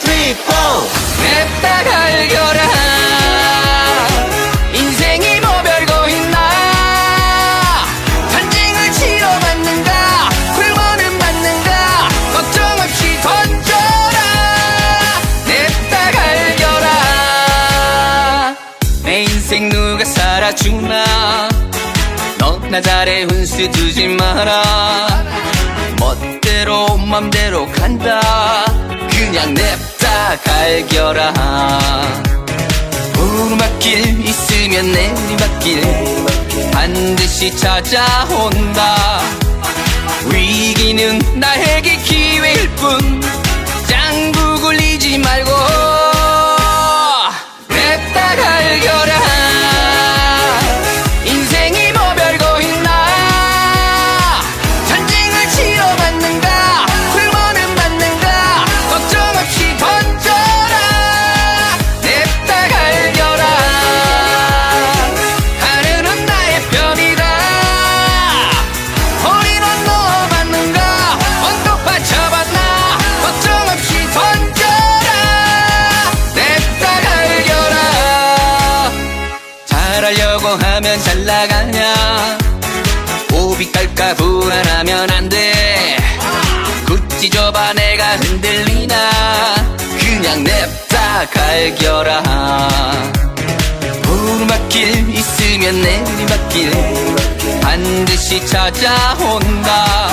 three, four. 냅다 갈겨라 인생이 뭐 별거 있나 전쟁을 치러 맞는가 굶어는 맞는가 걱정 없이 던져라 냅다 갈겨라 내 인생 누가 살아주나 너나 잘해 훈수 두지 마라 멋대로 맘대로 간다 그냥 냅다 갈겨라. 오르막길 있으면 내리막길 반드시 찾아온다. 위기는 나에게 기회일 뿐 하려고 하면 잘 나가냐? 오비 깔까 불안하면 안돼. 굳이 좁아 내가 흔들리나? 그냥 냅다 갈겨라. 오르막길 있으면 내리막길. 반드시 찾아온다